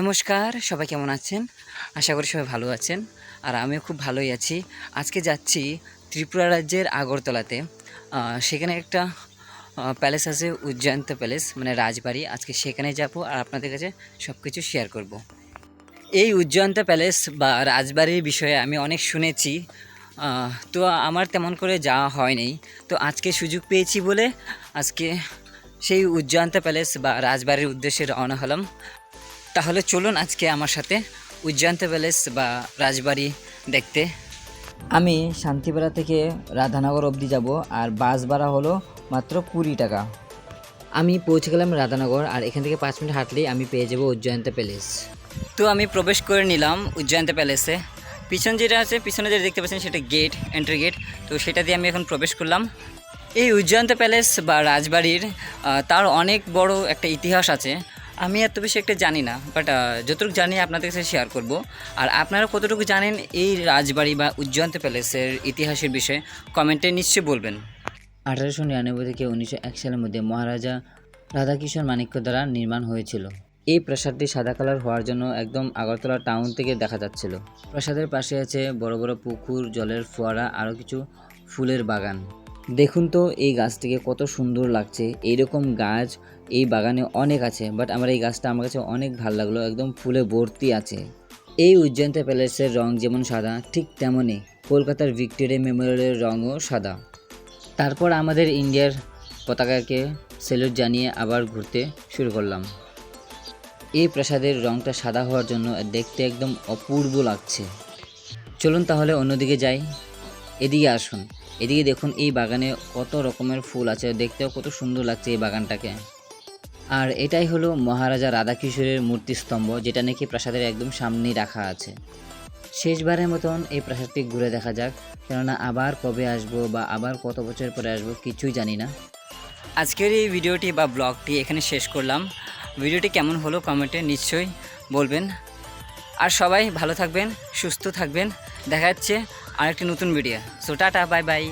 নমস্কার, সবাই কেমন আছেন? আশা করি সবাই ভালো আছেন। আর আমিও খুব ভালোই আছি। আজকে যাচ্ছি ত্রিপুরা রাজ্যের আগরতলাতে। সেখানে একটা প্যালেস আছে, উজ্জয়ন্ত প্যালেস মানে রাজবাড়ি। আজকে সেখানে যাব আর আপনাদের কাছে সব কিছু শেয়ার করব। এই উজ্জয়ন্ত প্যালেস বা রাজবাড়ির বিষয়ে আমি অনেক শুনেছি। তো আমার তেমন করে যাওয়া হয়নি। তো আজকে সুযোগ পেয়েছি বলে আজকে সেই উজ্জয়ন্ত প্যালেস বা রাজবাড়ির উদ্দেশ্যে রওনা হলাম। তাহলে চলুন আজকে আমার সাথে উজ্জয়ন্ত প্যালেস বা রাজবাড়ি দেখতে। আমি শান্তিপাড়া থেকে রাধানগর অবধি যাব, আর বাস ভাড়া হলো মাত্র কুড়ি টাকা। আমি পৌঁছে গেলাম রাধানগর, আর এখান থেকে পাঁচ মিনিট হাঁটলেই আমি পেয়ে যাব উজ্জয়ন্ত প্যালেস তো আমি প্রবেশ করে নিলাম উজ্জয়ন্ত প্যালেসে পিছন যেটা আছে, পিছনে যেটা দেখতে পাচ্ছেন সেটা গেট এন্ট্রি গেট তো সেটা দিয়ে আমি এখন প্রবেশ করলাম। এই উজ্জয়ন্ত প্যালেস বা রাজবাড়ির তার অনেক বড় একটা ইতিহাস আছে। আমি এত বেশি একটা জানি না বাট যতটুকু জানি আপনাদের কাছে শেয়ার করব। আর আপনারা কতটুকু জানেন এই রাজবাড়ি বা উজ্জয়ন্ত প্যালেসের ইতিহাসের বিষয়ে কমেন্টে নিশ্চয়ই বলবেন। আঠারোশো নিরানব্বই থেকে উনিশশো এক সালের মধ্যে মহারাজা রাধাকিশোর মাণিক্য দ্বারা নির্মাণ হয়েছিল। এই প্রাসাদটি সাদা কালার হওয়ার জন্য একদম আগরতলা টাউন থেকে দেখা যাচ্ছিল। প্রাসাদের পাশে আছে বড় বড় পুকুর, জলের ফোয়ারা, আরও কিছু ফুলের বাগান। দেখুন তো এই গাছটিকে কত সুন্দর লাগছে। এইরকম গাছ এই বাগানে অনেক আছে বাট আমার এই গাছটা আমার কাছে অনেক ভালো লাগল, একদম ফুলে ভর্তি আছে। এই উজ্জয়ন্ত প্যালেসের রং যেমন সাদা, ঠিক তেমনই কলকাতার ভিক্টোরিয়া মেমোরিয়ালের রঙও সাদা। তারপর আমাদের ইন্ডিয়ার পতাকাকে সেলুট জানিয়ে আবার ঘুরতে শুরু করলাম। এই প্রাসাদের রংটা সাদা হওয়ার জন্য দেখতে একদম অপূর্ব লাগছে। চলুন তাহলে অন্যদিকে যাই। এদিকে আসুন। এদিকে দেখুন এই বাগানে কত রকমের ফুল আছে। দেখতেও কত সুন্দর লাগছে এই বাগানটাকে। আর এটাই হলো মহারাজা রাধাকিশোরের মূর্তিস্তম্ভ, যেটা নাকি প্রাসাদের একদম সামনেই রাখা আছে। শেষবারের মতন এই প্রাসাদটি ঘুরে দেখা যাক, কেননা আবার কবে আসব বা আবার কত বছর পরে আসব কিছুই জানি না। আজকের এই ভিডিওটি বা ব্লগটি এখানে শেষ করলাম। ভিডিওটি কেমন হলো কমেন্টে নিশ্চয়ই বলবেন। আর সবাই ভালো থাকবেন, সুস্থ থাকবেন। দেখা যাচ্ছে আরেকটি নতুন video so tata bye bye